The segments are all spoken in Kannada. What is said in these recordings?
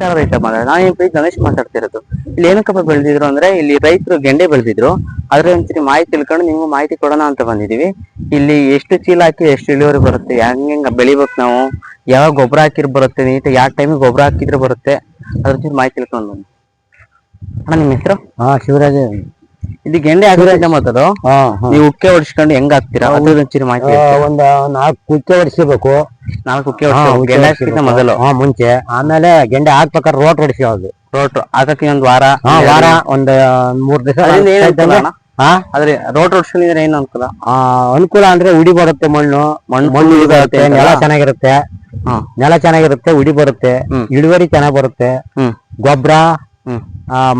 ನಮಸ್ಕಾರ ರೈತ ಮಾತಾಡ ನಾನು ಏನ್ ಪ್ರೀತಿ ಗಣೇಶ್ ಮಾತಾಡ್ತಿರೋದು. ಇಲ್ಲಿ ಏನಕ್ಕಪ್ಪ ಬೆಳೆದಿದ್ರು ಅಂದ್ರೆ ಇಲ್ಲಿ ರೈತರು ಗೆಂಡೆ ಬೆಳೆದಿದ್ರು. ಅದ್ರ ಒಂದ್ಸರಿ ಮಾಹಿತಿ ತಿಳ್ಕೊಂಡು ನಿಮ್ಗೆ ಮಾಹಿತಿ ಕೊಡೋಣ ಅಂತ ಬಂದಿದೀವಿ. ಇಲ್ಲಿ ಎಷ್ಟು ಚೀಲ ಹಾಕಿ ಎಷ್ಟು ಇಳುವರಿ ಬರುತ್ತೆ, ಹೆಂಗ್ ಹೆಂಗ ಬೆಳಿಬೇಕು ನಾವು, ಯಾವಾಗ ಗೊಬ್ಬರ ಹಾಕಿರ್ ಬರುತ್ತೆ ನೀಟ್ ಯಾವ ಟೈಮಿಗೆ ಗೊಬ್ಬರ ಹಾಕಿದ್ರೆ ಬರುತ್ತೆ, ಅದ್ರ ಮಾಹಿತಿ ತಿಳ್ಕೊಂಡು ಬನ್ನಿ. ಅಣ್ಣ, ನಿಮ್ಮ ಹೆಸರು? ಹಾ, ಶಿವರಾಜ. ಇದು ಗೆಂಡೆ ಆಗಿರೋದ ಹಾ. ನೀವು ಉಕ್ಕೆ ಹೊಡಿಸ್ಕೊಂಡು ಹೆಂಗ್ ಹಾಕ್ತೀರಾ? ಅದ್ರ ಒಂಚೂರು ಮಾಹಿತಿ ಒಂದ್ ನಾಲ್ಕು ಉಕ್ಕೆ ಹೊಡಿಸಬೇಕು ನಾಲ್ಕು ಉಕ್ಕೆ. ಗೆಂಡೆ ಮೊದಲು. ಹಾ ಮುಂಚೆ. ಆಮೇಲೆ ಗೆಂಡೆ ಹಾಕ್ಬೇಕಾದ್ರೆ ರೋಟ್ ಹೊಡಿಸೋದು ರೋಟ್ ಹಾಕಕ್ಕೆ ಒಂದ್ ವಾರ ವಾರ ಒಂದ್ ಮೂರ್ ದಿವಸ ಆದ್ರೆ ರೋಟ್ ಹೊಡ್ಸ್ಕೊಂಡಿದ್ರೆ ಏನು ಅನುಕೂಲ? ಅನುಕೂಲ ಅಂದ್ರೆ ಉಡಿ ಬರುತ್ತೆ ಮಣ್ಣು. ಮಣ್ಣು ಮಣ್ಣು ಬರುತ್ತೆ ನೆಲ? ಚೆನ್ನಾಗಿರುತ್ತೆ. ನೆಲ ಚೆನ್ನಾಗಿರುತ್ತೆ ಉಡಿ ಬರುತ್ತೆ. ಇಳುವರಿ ಚೆನ್ನಾಗ್ ಬರುತ್ತೆ. ಗೊಬ್ಬರ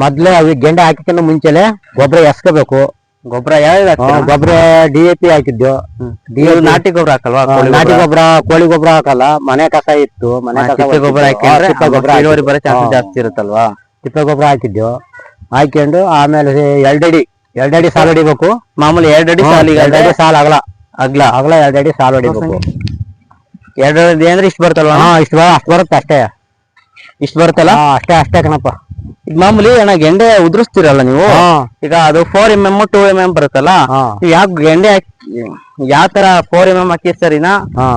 ಮೊದ್ಲೇ ಅವಿ ಗೆಂಡೆ ಹಾಕಿಕೊಂಡು ಮುಂಚೆಲೆ ಗೊಬ್ಬರ ಎಸ್ಕೋಬೇಕು. ಗೊಬ್ಬರ? ಗೊಬ್ಬರ ಡಿ ಎ ಪಿ ಹಾಕಿದ್ದು ನಾಟಿ ಗೊಬ್ಬರ ಹಾಕಲ್ವಾ? ನಾಟಿ? ಗೊಬ್ಬರ? ಕೋಳಿ ಗೊಬ್ಬರ ಹಾಕಲ್ಲ ಮನೆ ಕಸ ಇತ್ತು ಮನೆ ಕಸ ಗೊಬ್ಬರ ಬರೋ ಚಾನ್ಸ್. ಜಾಸ್ತಿ ಇರುತ್ತಲ್ವಾ? ತಿಪ್ಪೆ ಗೊಬ್ಬರ ಹಾಕಿದ್ದು ಹಾಕೊಂಡು ಆಮೇಲೆ ಎರಡಡಿ ಎರಡಡಿ ಸಾಲ ಹೊಡಿಬೇಕು. ಮಾಮೂಲಿ ಎರಡಡಿ ಸಾಲ ಈಗ ಎರಡಡಿ ಸಾಲ ಆಗಲ್ಲ ಅಗ್ಲ. ಆಗಲ್ಲ ಎರಡಡಿ ಸಾಲ ಹೊಡಿಬೇಕು. ಎರಡು ಅಡಿ ಅಂದ್ರೆ ಇಷ್ಟು ಬರ್ತಲ್ವಾ ಹಾ ಇಷ್ಟು ಬರ ಅಷ್ಟು ಬರುತ್ತೆ ಅಷ್ಟೇ. ಇಷ್ಟು ಬರುತ್ತಲ್ಲ? ಅಷ್ಟೇ ಅಷ್ಟೇ ಕಣಪ್ಪ. ಈಗ ಮಾಮೂಲಿ ಅಣ್ಣ ಗೆಂಡೆ ಉದುರಿಸ್ತೀರಲ್ಲ ನೀವು? ಹಾ. ಈಗ ಅದು four M M two M M ಬರುತ್ತಲ್ಲ? ಯಾಕೆ ಗೆಂಡೆ ಯಾವ ತರ ಫೋರ್ ಎಂ ಎಂ ಹಾಕಿರ್ ಸರಿನಾ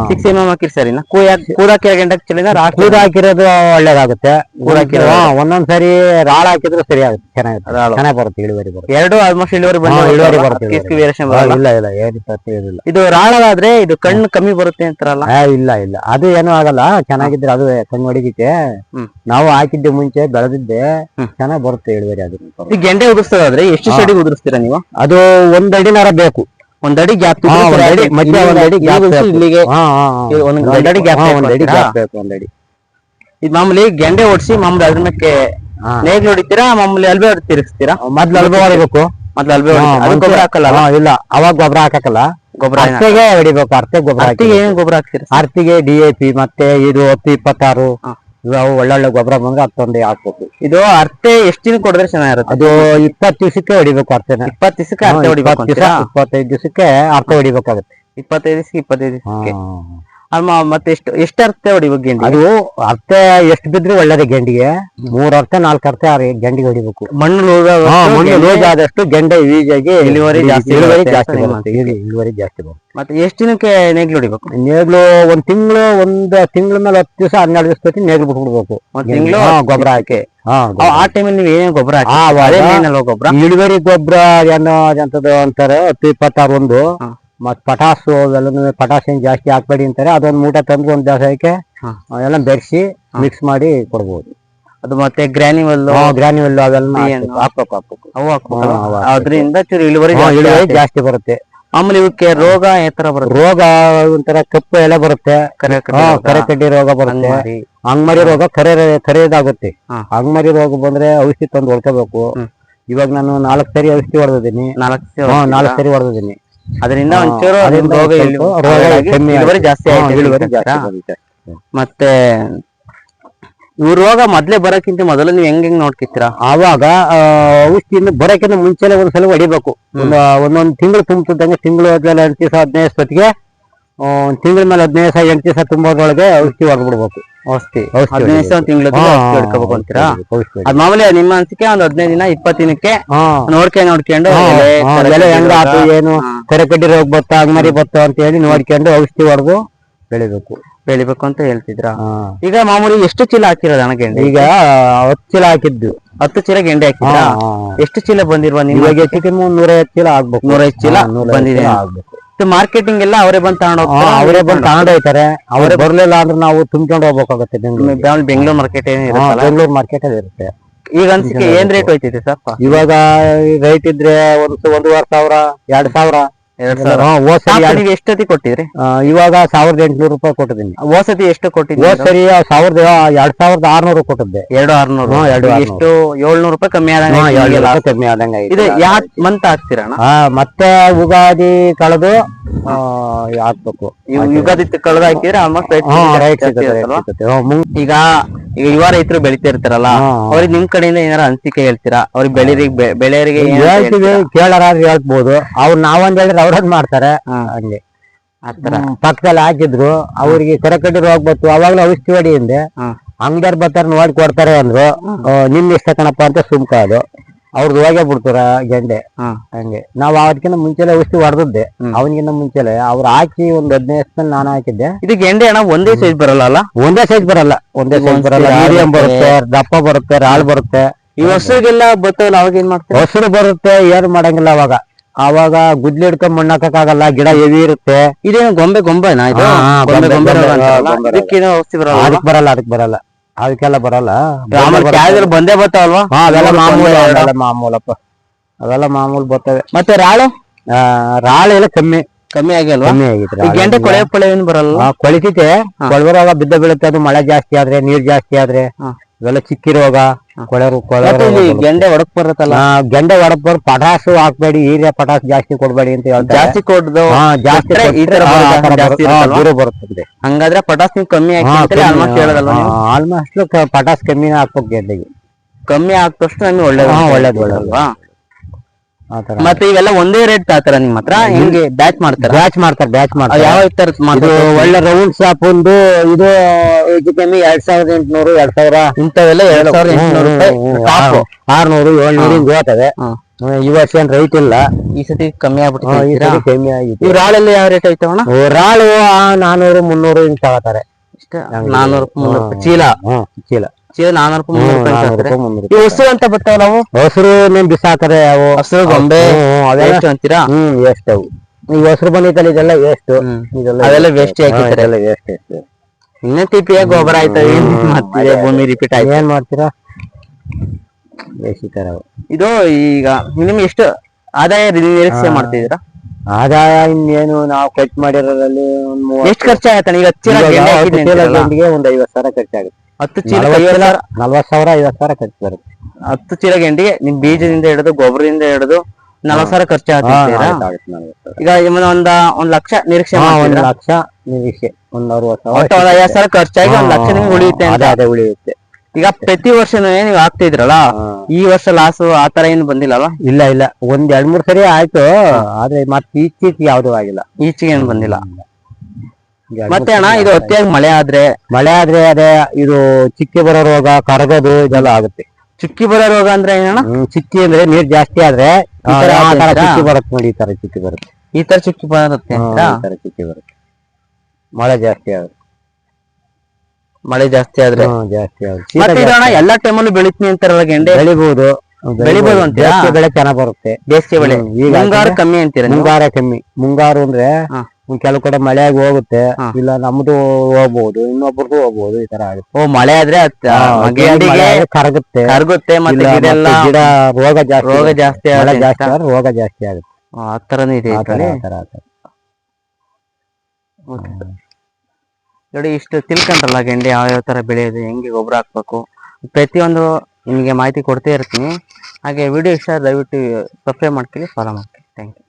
ಸಿಕ್ಸ್ ಎಂ ಎಂ ಹಾಕಿರ್ ಸರಿನಾ? ಕೂದಾಕಿ ಗೆಂಡೆ ಚಲಿನ ಕೂದ ಹಾಕಿರೋದು ಒಳ್ಳೇದಾಗುತ್ತೆ. ಕೂದ್ ಒಂದೊಂದ್ ಸರಿ ರಾಳ ಹಾಕಿದ್ರೆ ಸರಿ ಆಗುತ್ತೆ ಚೆನ್ನಾಗಿರುತ್ತೆ ಚೆನ್ನಾಗಿ ಬರುತ್ತೆ ಇಳುವರಿ ಬರುತ್ತೆ. ಎರಡು ಆಲ್ಮೋಸ್ಟ್ ಇಳುವರಿ ಹಾ, ಇಳುವರಿ ಬರುತ್ತೆ, ವೇರಿಯೇಷನ್ ಬರಲ್ಲ. ಇಲ್ಲ ಇಲ್ಲ ಏನಿಲ್ಲ ಇದು ರಾಳವಾದ್ರೆ ಇದು ಕಣ್ಣು ಕಮ್ಮಿ ಬರುತ್ತೆ ಅಂತಾರಲ್ಲ? ಇಲ್ಲ ಇಲ್ಲ. ಅದು ಏನು ಆಗಲ್ಲ. ಚೆನ್ನಾಗಿದ್ರೆ ಅದು ಕಣ್ಣು ಹ್ಮ್. ನಾವು ಹಾಕಿದ್ದೆ ಮುಂಚೆ ಬೆಳೆದಿದ್ದೆ. ಚೆನ್ನಾಗಿ ಬರುತ್ತೆ ಇಳುವರಿ ಅದು. ಈ ಗೆಂಡೆ ಉದುರಿಸ್ತದಾದ್ರೆ ಎಷ್ಟು ಸಡಿ ಉದುರಿಸ್ತೀರಾ ನೀವು? ಅದು ಒಂದ್ ಅಡಿನಾರ ಬೇಕು. ಒಂದ್ ಅಡಿ ಗ್ಯಾಪ್ ಮಧ್ಯ ಒಂದ್ ಗ್ಯಾಪ್. ಇಲ್ಲಿಗೆ ಗ್ಯಾಪ್ ಒಂದಡಿ ಗ್ಯಾಪ್ ಒಂದ್ ಒಂದ್ ಅಡಿ gap ಹಾ, ಬೇಕು ಒಂದ್ ಅಡಿ ಅಂತೀರಾ? gap ಬೇಕು ಒಂದ್ ಇದು ಮಾಮೂಲಿ ಗೆಂಡೆ ಓಡಿಸಿ ಮಾಮೂಲಿ ಅದ್ರ ಮೇಲೆ ಹಾ. ನೇಗ್ಲು ಹೊಡಿತೀರಾ ಮಾಮೂಲಿ ಅಲ್ಬೆ ಹೊಡ್ ತಿರುಗಿಸ್ತೀರಾ ಮೊದ್ಲು ಅಲ್ಬೆ ಹೊಡಿಬೇಕು. ಮೊದ್ಲು ಅಲ್ಬೆ ಗೊಬ್ಬರ ಹಾಕಲ್ಲ ಇಲ್ಲ. ಅವಾಗ ಗೊಬ್ಬರ ಹಾಕಲ್ಲ ಗೊಬ್ಬರ ಅರ್ತೆಗೆ ಹೊಡಿಬೇಕು ಅರ್ತೆ ಗೊಬ್ಬರ ಏನ್ ಗೊಬ್ಬರ ಹಾಕ್ತೀರಾ ಅರ್ತಿಗೆ ಡಿ ಎ ಪಿ ಮತ್ತೆ ಇದು ಹತ್ತು ಇಪ್ಪತ್ತಾರು. ಇವು ಒಳ್ಳೊಳ್ಳೆ ಗೊಬ್ಬರ ಬಂದ್ರೆ ಹತ್ತೊಂದು ಹಾಕ್ಬೇಕು. ಇದು ಅರ್ತೆ ಎಷ್ಟು ದಿನ ಕೊಡಿದ್ರೆ ಚೆನ್ನಾಗಿರುತ್ತೆ? ಅದು ಇಪ್ಪತ್ತು ದಿವಸಕ್ಕೆ ಹೊಡಿಬೇಕು ಅರ್ಥನ ಇಪ್ಪತ್ತು ದಿವಸಕ್ಕೆ ಅರ್ಥ ಹೊಡಿಬೇಕು ಇಪ್ಪತ್ತೈದು ದಿವಸಕ್ಕೆ ಅರ್ಥ ಹೊಡಿಬೇಕಾಗುತ್ತೆ. ಇಪ್ಪತ್ತೈದು ದಿವಸಕ್ಕೆ ಇಪ್ಪತ್ತೈದು ದಿವಸಕ್ಕೆ. ಅಮ್ಮ ಮತ್ತೆ ಎಷ್ಟು ಎಷ್ಟು ಅರ್ಥ ಹೊಡಿಬೇಕು ಗೆಂಡಿ ಅದು ಅರ್ಥ ಎಷ್ಟು ಬಿದ್ರೆ ಒಳ್ಳೇದೇ ಗೆಂಡಿಗೆ. ಮೂರ್ ಅರ್ಥ ನಾಲ್ಕು ಅರ್ಥ ಆರು ಗೆಂಡಿಗೆ ಹೊಡಿಬೇಕು. ಮಣ್ಣು ಲೂಸ್ ಮಣ್ಣು ಲೂಸ್ ಆದಷ್ಟು ಗೆಂಡೆ ಈಜಾಗಿ ಇಳುವರಿ ಜಾಸ್ತಿ ಇಳುವರಿ ಜಾಸ್ತಿ ಬರುತ್ತೆ. ಇಳುವರಿ ಜಾಸ್ತಿ ಬರುತ್ತೆ. ಮತ್ತೆ ಎಷ್ಟು ದಿನಕ್ಕೆ ನೇಗ್ಲು ಹೊಡಿಬೇಕು? ನೇಗ್ಲು ಒಂದ್ ತಿಂಗಳು ಒಂದ್ ತಿಂಗಳ ಮೇಲೆ ಹತ್ತು ದಿವಸ ಹನ್ನೆರಡು ದಿವಸ ಪ್ರತಿ ನೇಗ್ಲು ಬಿಟ್ಬಿಡ್ಬೇಕು ತಿಂಗಳು? ಗೊಬ್ಬರ ಹಾಕಿ. ಆ- ಆ ಟೈಮಲ್ಲಿ ನೀವು ಏನೇನು ಗೊಬ್ಬರ ಹಾಕಿ? ಆ, ಗೊಬ್ಬರ? ಇಳುವರಿ ಗೊಬ್ಬರ ಏನೋ ಅಂತದ ಅಂತಾರೆ ಹತ್ತು ಇಪ್ಪತ್ತಾರು ಒಂದು. ಮತ್ ಪಟಾಸು ಅವೆಲ್ಲನೂ ಪಟಾಸ್ ಏನ್ ಜಾಸ್ತಿ ಹಾಕ್ಬೇಡಿ ಅಂತಾರೆ. ಅದೊಂದ್ ಮೂಟೆ ತಂದು ಒಂದ್ ದಾಸಕ್ಕೆ. ಎಲ್ಲ ಬೆರೆಸಿ ಮಿಕ್ಸ್ ಮಾಡಿ ಕೊಡ್ಬೋದು. ಅದು ಮತ್ತೆ ಗ್ರಾನ್ಯುವಲ್ ಗ್ರಾನ್ಯುವಲ್ ಅವೆಲ್ಲ? ಹಾಕ್ಬೇಕು. ಹಾಕ್ಬೇಕು ಅವು ಅದ್ರಿಂದ ಚೂರು ಇಳುವರಿ ಜಾಸ್ತಿ ಇಳುವರಿ ಜಾಸ್ತಿ ಬರುತ್ತೆ. ಆಮೇಲೆ ಇವಕ್ಕೆ ರೋಗ ಎತ್ತರ ತರ ಬರುತ್ತೆ? ರೋಗ ಒಂಥರ ಕಪ್ಪು ಎಲೆ ಬರುತ್ತೆ. ಕರೆ ಕರೆ ರೋಗ, ಬರುತ್ತೆ. ಅಂಗಮಾರಿ. ರೋಗ ಕರೆ ಕರೆಯದಾಗುತ್ತೆ. ಅಂಗಮರಿ ರೋಗ ಬಂದ್ರೆ ಔಷಧಿ ತಂದು ಹೊಡ್ಕೋಬೇಕು. ಇವಾಗ ನಾನು ನಾಲ್ಕು ಸರಿ ಔಷಧಿ ಹೊಡೆದಿದ್ದೀನಿ. ನಾಲ್ಕು ನಾಲ್ಕು ಸರಿ ಹೊಡೆದಿದ್ದೀನಿ. ಅದರಿಂದ ಒಂಚೂರು ರೋಗ ಸ್ವಲ್ಪ ಇಳು- ರೋಗ ಕಮ್ಮಿ ಇಳುವರಿ ಜಾಸ್ತಿ ಹಾ, ಆಯ್ತು ಇಳುವರಿ ಜಾಸ್ತಿ ಬರುತ್ತೆ. ಮತ್ತೆ ಇವ್ರ ರೋಗ ಮೊದ್ಲೇ ಬರಕ್ಕಿಂತ ಮೊದಲು ನೀವು ಹೆಂಗ್ ಹೆಂಗ್ ನೋಡ್ಕಿತ್ತೀರಾ ಆವಾಗ ಆ, ಔಷಧಿಯಿಂದ ಬರೋಕ್ಕಿಂತ ಮುಂಚೆನೆ ಒಂದ್ಸಲ ಹೊಡಿಬೇಕು. ಒಂದು ಒಂದೊಂದು ತಿಂಗಳು ತುಂಬ್ತಿದ್ದಂಗೆ ತಿಂಗಳು ಹದಿನೈದು ಎಂಟು ದಿವಸ ಹದಿನೈದು ದಿವಸಕ್ಕೆ ತಿಂಗಳ ಮೇಲೆ ಹದಿನೈದು ದಿವಸ ಎಂಟು ದಿವಸ ತುಂಬೋದ್ರೊಳಗೆ ಔಷಧಿ ಹೊಡೆದ್ಬಿಡ್ಬೇಕು. ಔಷಧಿ ಔಷಧಿ ಹದಿನೈದು ದಿವಸ ತಿಂಗಳು ಹಿಡ್ಕೋಬೇಕು ಅಂತೀರಾ? ಅದ್ ಮಾಮೂಲಿ ನಿಮ್ಮ ಅನ್ಸಿಕೆ ಒಂದ್ ಹದಿನೈದು ದಿನ ಇಪ್ಪತ್ತು ದಿನಕ್ಕೆ ನೋಡ್ಕೆ ನೋಡ್ಕೊಂಡು ಕಡ್ಡಿ ಹೆಂಗ ಏನು ಕರೆಕಡ್ಡಿ ರೋಗ ಬತ್ತ ಅಂಗಮರಿ ಬತ್ತ ಅಂತ ಹೇಳಿ ನೋಡ್ಕೊಂಡು ಔಷಧಿ ಹೊಡೆದು ಬೆಳಿಬೇಕು. ಬೆಳಿಬೇಕು ಅಂತ ಹೇಳ್ತಿದ್ರ? ಈಗ ಮಾಮೂಲಿ ಎಷ್ಟು ಚೀಲ ಹಾಕಿರೋದು ನನಗೆ ಗೆಂಡೆ? ಈಗ ಹತ್ತು ಚೀಲ ಹಾಕಿದ್ದು. ಹತ್ತು ಚೀಲ ಗೆಂಡೆ ಹಾಕಿದ್ರ. ಎಷ್ಟು ಚೀಲ ಬಂದಿರುವ ಹೆಚ್ಚು ಕಮ್ಮಿ ನೂರೈವತ್ತು ಚೀಲ ಆಗ್ಬೇಕು. ನೂರೈವತ್ತು ಚೀಲ ಬಂದಿದೆ. ಆಗ್ಬೇಕು. ಮಾರ್ಕೆಟಿಂಗ್ ಎಲ್ಲ ಅವರೇ ಬಂದು ತಗೊಂಡು ಅವರೇ ಬಂದು ತಗೊಂಡೋಯ್ತಾರೆ ಅವರೇ ಅವ್ರೆ ಬರ್ಲಿಲ್ಲ ಅಂದ್ರೆ ನಾವು ತುಂಬ್ಕೊಂಡು ಹೋಗ್ಬೇಕಾಗುತ್ತೆ ಬೆಂಗಳೂರು ಬೆಂಗಳೂರು ಮಾರ್ಕೆಟ್ ಬೆಂಗಳೂರು ಮಾರ್ಕೆಟ್ ಅಲ್ಲಿ ಇರುತ್ತೆ. ಈಗ ಅನ್ಸಿಕೆ ಏನ್ ರೇಟ್ ಹೋಯ್ತಿದೆ ಸರ್? ಇವಾಗ ರೇಟ್ ಇದ್ರೆ ಒಂದು ಒಂದೂವರೆ ಸಾವಿರ ಎರಡ್ ಸಾವಿರ. ಎರಡ್ ಸಾವಿರ. ಎಷ್ಟೊತ್ತಿ ಕೊಟ್ಟಿದ್ರಿ? ಇವಾಗ ಸಾವಿರದ ಎಂಟುನೂರು ರೂಪಾಯಿ ಕೊಟ್ಟಿದ್ದೀನಿ. ವಸತಿ ಎಷ್ಟು ಕೊಟ್ಟಿದ್ದೆ ಸರಿ ಸಾವಿರದ ಎರಡ್ ಸಾವಿರದ ಆರ್ನೂರು ಕೊಟ್ಟಿದ್ದೆ. ಎರಡು ಆರ್ನೂರು. ಎರಡು. ಎಷ್ಟು ಏಳ್ನೂರು ರೂಪಾಯಿ ಕಮ್ಮಿ ಆದಂಗೆ ಕಮ್ಮಿ ಆದಂಗೆ ಇದು ಯಾ ಮಂತ್ ಹಾಕ್ತೀರ ಮತ್ತೆ ಯುಗಾದಿ ಕಳೆದು ಹಾಕ್ಬೇಕು. ಯುಗಾದಿ ಕಳೆದು ಹಾಕಿದ್ರೆ ಆಲ್ಮೋಸ್ಟ್ ಈಗ ಈಗ ಯುವ ರೈತರು ಬೆಳಿತಿರ್ತಾರಲ್ಲ. ಅವ್ರಿಗೆ ನಿಮ್ ಕಡೆಯಿಂದ ಏನಾರ ಅನಿಸಿಕೆ ಹೇಳ್ತೀರಾ? ಅವ್ರಿಗೆ ಬೆಳೆಯರಿಗೆ ಬೆಳೆಯರಿಗೆ ಹೇಳ್ತೀವಿ ಕೇಳಾರ ಹೇಳ್ಬೋದು. ಅವ್ರು ನಾವೊಂದ್ ಹೇಳಿದ್ರೆ ಅವ್ರದ್ ಮಾಡ್ತಾರೆ. ಹಂಗೆ. ಪಕ್ಕದಲ್ಲಿ ಹಾಕಿದ್ರು. ಅವ್ರಿಗೆ ಕರೆಕಡ್ಡಿ ರೋಗ ಬಂತು ಅವಾಗ್ಲೂ ಔಷಧಿ ಹೊಡಿ ಹಿಂದೆ ಹಾ. ಅಂಗಡಿಯರ್ ಬರ್ತಾರೆ ನೋಡಿ ಕೊಡ್ತಾರೆ ಅಂದ್ರು. ನಿಮ್ ಇಷ್ಟ ಕಣಪ್ಪ ಅಂತ ಸುಮ್ಕ ಅದು. ಅವ್ರದ್ದು ಹೋಗೇ ಬಿಡ್ತಾರ ಗೆಂಡೆ? ಹಂಗೆ. ನಾವ್ ಅದಕ್ಕಿಂತ ಮುಂಚೆಲೆ ಔಷಧಿ ಹೊಡೆದದ್ದೆ. ಅವನಿಗಿಂತ ಮುಂಚೆಲೆ. ಅವ್ರು ಹಾಕಿ ಒಂದ್ ಹದಿನೈದು ವರ್ಷದಲ್ಲಿ ನಾನು ಹಾಕಿದ್ದೆ. ಇದು ಗೆಂಡೆ ಅಣ್ಣ ಒಂದೇ ಸೈಜ್ ಬರಲ್ಲ ಅಲ್ಲ? ಒಂದೇ ಸೈಜ್ ಬರಲ್ಲ. ಒಂದೇ ಸೈಜ್ ಬರಲ್ಲ. ಮೀಡಿಯಂ ಬರುತ್ತೆ. ದಪ್ಪ ಬರುತ್ತೆ ರಾಳ್ ಬರುತ್ತೆ. ಈ ಹೊಸಗೆಲ್ಲ ಬತ್ತವಲ್ಲ ಅವಾಗ ಏನ್ ಮಾಡ್ತಾರೆ? ಹೊಸರು ಬರುತ್ತೆ ಏನು ಮಾಡಂಗಿಲ್ಲ ಅವಾಗ. ಅವಾಗ ಗುದ್ಲಿ ಹಿಡ್ಕೊಂಡ್ ಮಣ್ಣಾಕಕ್ಕಾಗಲ್ಲ ಗಿಡ ಹೆವಿ ಇರುತ್ತೆ. ಇದೇನು ಗೊಂಬೆ ಗೊಂಬೆನಾ ಇದು? ಗೊಂಬೆ ಗೊಂಬೆ, ಬರಲ್ಲ ಅದಕ್ ಬರಲ್ಲ. ಅದಕ್ಕೆಲ್ಲ ಬರಲ್ಲ. ಆಮೇಲೆ ಬಂದೇ ಬರ್ತಾವಲ್ವಾ? ಹಾ ಅವೆಲ್ಲ ಮೂರು ಮಾಮೂಲು. ಅವೆಲ್ಲ ಮಾಮೂಲಪ್ಪ ಅವೆಲ್ಲ ಮಾಮೂಲು ಬರ್ತವೆ ಮತ್ತೆ ರಾಳು? ರಾಳು ಎಲ್ಲ ಕಮ್ಮಿ. ಕಮ್ಮಿ ಆಗಿಲ್ವಾ? ಕಮ್ಮಿ ಕೊಳೆ ಪೊಳೆ ಏನು ಬರಲ್ಲ? ಕೊಳಿತೈತೆ ಕೊಳಬರೋಗ ಬಿದ್ದ ಬೀಳುತ್ತೆ ಅದು ಮಳೆ ಜಾಸ್ತಿ ಆದ್ರೆ ನೀರ್ ಜಾಸ್ತಿ ಆದ್ರೆ. ಇವೆಲ್ಲ ಚಿಕ್ಕಿ ರೋಗ ಕೊಳೆ ರೋ- ಕೊಳೆ ಮತ್ತೆ ರೋಗ ಇಲ್ಲಿ ಬರುತ್ತೆ. ಗೆಂಡೆ ಒಡಕ್ ಬರುತ್ತಲ್ಲ ಆ, ಗೆಂಡೆ ಹೊಡಕ್ ಪಟಾಸು ಹಾಕ್ಬೇಡಿ ಏರಿಯಾ ಪಟಾಸ್ ಜಾಸ್ತಿ ಕೊಡ್ಬೇಡಿ ಅಂತ ಹೇಳ್ತಾರೆ ಜಾಸ್ತಿ ಕೊಡ್ದು ಹಾ, ಜಾಸ್ತಿ ಕೊಟ್ರೆ ಈ ತರ ಕೊಟ್ರೆ, ಬರೋ ಆ, ಆ ತರ ಜಾಸ್ತಿ ಬರುತ್ತೆ. ಹಾ, ಇರುತ್ತಲ್ವಾ? ದೂರ ಬರುತ್ತೆ ಹಂಗಾದ್ರೆ ಪಟಾಸ್ ನೀವು ಕಮ್ಮಿ ಹಾಕಿ ಆಲ್ಮೋಸ್ಟ್ ಹೇಳೋದಲ್ವಾ ನೀವು ಆಲ್ಮೋಸ್ಟ್ ಪಟಾಸ್ ಕಮ್ಮಿನೇ ಹಾಕ್ಬೇಕು ಗೆಡ್ಡೆಗೆ ಕಮ್ಮಿ ಹಾಕ್ತಷ್ಟು ನಮಗೆ ಒಳ್ಳೇದು ಹಾ, ಒಳ್ಳೇದು, ಹೇಳ್ಬೋದಲ್ವಾ? ಮತ್ತೆ ಇವೆಲ್ಲ ಒಂದೇ ರೇಟ್ ತಾತರ ನಿಮ್ ಹತ್ರ? ಹೆಂಗೆ ಬ್ಯಾಚ್ ಮಾಡ್ತಾರ? ಬ್ಯಾಚ್ ಮಾಡ್ತಾರೆ ಬ್ಯಾಚ್ ಮಾಡ್ತಾರೆ. ಯಾವ ತರ ಒಳ್ಳೆ ರೌಂಡ್ ಶಾಪ್ ಒಂದು ಇದು ಹೆಚ್ಚು ಕಮ್ಮಿ ಎರಡ್ ಸಾವಿರದ ಎಂಟುನೂರು ಎರಡ್ ಸಾವಿರ. ಇಂಥವೆಲ್ಲ ಎರಡ್ ಸಾವಿರದ ಎಂಟುನೂರು ರೂಪಾಯಿ ಆರ್ನೂರು ಏಳ್ನೂರು ಹಿಂಗ್ ಹೋಗ್ತವೆ. ಹ್ಮ್, ಈ ವರ್ಷ ಏನ್ ರೈಟ್ ಇಲ್ಲ. ಈ ಸತಿ ಕಮ್ಮಿ ಆಗ್ಬಿಟ್ಟು ಆಗ್ಬಿಟ್ಟಿದೆ ಕಮ್ಮಿ ಆಗಿತ್ತು. ಇವ್ ರಾಳೆಲ್ಲ ಯಾವ ರೇಟ್ ಐತವಣ ರಾಳು ನಾನೂರು ಮುನ್ನೂರು ಹಿಂಗ್ ತಗೋತಾರೆ. ನಾನೂರು ಮುನ್ನೂರು ಚೀಲ? ಚೀಲ. ಚೀಲ ನಾನೂರು ರೂಪಾಯಿ ಮುನ್ನೂರು ರೂಪಾಯಿ ನಾನೂರು ಅಂತಾರೆ. ಈ ಹೊಸು ಅಂತ ಬರ್ತಾವಲ್ಲ ಅವು ಹಸಿರು ನಿಮ್ ಬಿಸಾಕರೆ ಅವು. ಹಸಿರು ಗೊಂಬೆ ಹ್ಮ್, ಹ್ಮ್, ಅವೆಲ್ಲ ಎಷ್ಟು ಅಂತೀರಾ? ಹ್ಮ್ ವೇಸ್ಟ್ ಅವು. ಈ ಹಸಿರು ಬಂದೈತಲ್ಲ ಇದೆಲ್ಲ ವೇಸ್ಟ್. ಹ್ಮ್. waste. ಹಾಕಿರ್ತಾರೆ. ಇನ್ನೇ ಟಿಪಿಯ ಗೊಬ್ಬರ ಏನ್ ಭೂಮಿ ರಿಪೀಟ್ ಆಯ್ತು. ಏನ್ ಮಾಡ್ತೀರಾ? ಬೇಸಿತರ ಇದು ಈಗ ನಿಮ್ ಎಷ್ಟು ಆದಾಯ ನಿರೀಕ್ಷೆ ಮಾಡ್ತಿದ್ದೀರಾ? ಆದಾಯ ಇನ್ನೇನು ನಾವು ಖರ್ಚು ಮಾಡಿರೋದ್ರಲ್ಲಿ ಒಂದ್ ಮೂವತ್ತು- ಎಷ್ಟು ಖರ್ಚಾಗತ್ತೆ? ಈಗ ಇವಾಗ ಗೆಂಡೆ ಹಾಕಿದ್ನಿ ಅಂತೀರಲ್ಲ? ಒಂದ್ ಐವತ್ ಸಾವಿರ ಖರ್ಚಾಗುತ್ತೆ. ಹತ್ತು ಚೀಲ ನಲ್ವತ್ ಸಾವಿರ ಐವತ್ ಸಾವಿರ ಖರ್ಚು ಬರುತ್ತೆ ಹತ್ತು ಚೀಲ ಗೆಂಡಿಗೆ ನಿಮ್ ಬೀಜದಿಂದ ಹಿಡಿದು ಗೊಬ್ಬರದಿಂದ ಹಿಡಿದು ನಲ್ವತ್ ಸಾವಿರ ಖರ್ಚು ಹಾ, ಆಗುತ್ತೆ ನಲ್ವತ್ತು ಈಗ ಇವಾಗ ಒಂದ ಒಂದ್ ಲಕ್ಷ ನಿರೀಕ್ಷೆ ಒಂದ್ ಲಕ್ಷ ನಿರೀಕ್ಷೆ ಒಂದ್ ಅರವತ್ತು ಒಟ್ಟು ಒಂದ್ ಐವತ್ ಸಾವಿರ ಖರ್ಚಾಗಿ ಒಂದ್ ಲಕ್ಷ ನಿಮ್ಗೆ ಉಳಿಯುತ್ತೆ ಅಂತ? ಅದೇ ಉಳಿಯುತ್ತೆ. ಈಗ ಪ್ರತಿ ವರ್ಷನೂ ನೀವು ಆಗ್ತಿದ್ರಲ್ಲ. ಈ ವರ್ಷ ಲಾಸ್ ಆತರ ಏನು ಬಂದಿಲ್ಲ ಅಲ್ವಾ ಇಲ್ಲ ಇಲ್ಲ ಒಂದ್ ಎರಡ್ ಮೂರ್ ಸರಿ ಆಯ್ತು ಆದ್ರೆ ಮತ್ತೆ ಈಚೀಚೆಗೆ ಯಾವ್ದು ಆಗಿಲ್ಲ. ಈಚೆಗೆ ಏನು ಬಂದಿಲ್ಲ? ಮತ್ತೆ ಅಣ್ಣ ಇದು ಅತಿಯಾಗಿ ಮಳೆ ಆದ್ರೆ? ಮಳೆ ಆದ್ರೆ ಅದೇ ಇದು ಚಿಕ್ಕಿ ಬರೋ ರೋಗ ಕರಗೋದು ಇದೆಲ್ಲ ಆಗುತ್ತೆ. ಚಿಕ್ಕಿ ಬರೋ ರೋಗ ಅಂದ್ರೆ ಏನಣ್ಣ? ಚಿಕ್ಕಿ ಅಂದ್ರೆ ನೀರ್ ಜಾಸ್ತಿ ಆದ್ರೆ ಈ ತರ ಆ ತರ ಚಿಕ್ಕಿ ಬರುತ್ತೆ ನೋಡಿ ಈ ತರ ಚಿಕ್ಕಿ ಬರುತ್ತೆ. ಈ ತರ ಚಿಕ್ಕಿ ಬರುತ್ತೆ ಹ್ಮ್, ಅಂತೀರಾ? ಈ ತರ ಚಿಕ್ಕಿ ಬರುತ್ತೆ. ಮಳೆ ಜಾಸ್ತಿ ಆಗುತ್ತೆ ಮಳೆ ಜಾಸ್ತಿ ಆದ್ರೆ? ಹ್ಮ್, ಜಾಸ್ತಿ ಆಗುತ್ತೆ ಮತ್ತೆ ಇದು ಅಣ್ಣ ಎಲ್ಲಾ ಟೈಮಲ್ಲೂ ಬೆಳಿತೀನಿ ಅಂತಾರಲ್ಲ ಗೆಂಡೆ ಬೆಳಿಬಹುದು ಬೆಳಿಬೋದು. ಅಂತೀರಾ? ಬೇಸಿಗೆ ಬೆಳೆ ಚೆನ್ನಾಗ್ ಬರುತ್ತೆ. ಬೇಸಿಗೆ ಬೆಳೆ. ಹ್ಮ್, ಈಗ ಮುಂಗಾರು ಕಮ್ಮಿ ಅಂತೀರ ನೀವು? ಮುಂಗಾರ ಕಮ್ಮಿ. ಮುಂಗಾರು ಅಂದ್ರೆ ಹಾ. ಕೆಲವು ಕಡೆ ಮಳೆ ಆಗಿ ಹೋಗುತ್ತೆ. ಇಲ್ಲ ನಮ್ದು ಹೋಗ್ಬಹುದು ಇನ್ನೊಬ್ರದ್ದು ಹೋಗ್ಬಹುದು ಈ ತರ ಆಗುತ್ತೆ ಓ ಮಳೆ ಆದ್ರೆ ಅತ್- ಹಾ, ಆ, ಗೆಂಡಿಗೆ ಮಳೆ ಆದ್ರೆ ಕರಗುತ್ತೆ ಕರಗುತ್ತೆ ಮತ್ತೆ ಇಲ್ಲ ಗಿಡ ರೋಗ ಜಾಸ್ತಿ ರೋಗ ಆಗುತ್ತೆ. ಜಾಸ್ತಿ ಮಳೆ ಆಗುತ್ತೆ ಜಾಸ್ತಿ. ಆದ್ರೆ ರೋಗ ಜಾಸ್ತಿ ಆಗುತ್ತೆ ಆ ತರನೇ ಇದೆ ಆ ತರ ಇದ್ರಲ್ಲಿ. ಆ ತರ ಆ ತರ. ನೋಡಿ ಇಷ್ಟು ತಿಳ್ಕೊಂಡ್ರಲ್ಲ ಗೆಂಡೆ ಯಾವ ಯಾವ ತರ ಬೆಳೆಯೋದು ಹೆಂಗೆ ಗೊಬ್ಬರ ಹಾಕ್ಬೇಕು ಪ್ರತಿಯೊಂದು ನಿಮಗೆ ಮಾಹಿತಿ ಕೊಡ್ತಾ ಇರ್ತೀನಿ ಹಾಗೆ ವಿಡಿಯೋ ಇಷ್ಟ ಆದ್ರೆ ದಯವಿಟ್ಟು ಸಬ್ಸ್ಕ್ರೈಬ್ ಮಾಡ್ಕೊಳ್ಳಿ ಫಾಲೋ ಮಾಡ್ಕೊಳ್ಳಿ ಥ್ಯಾಂಕ್ ಯು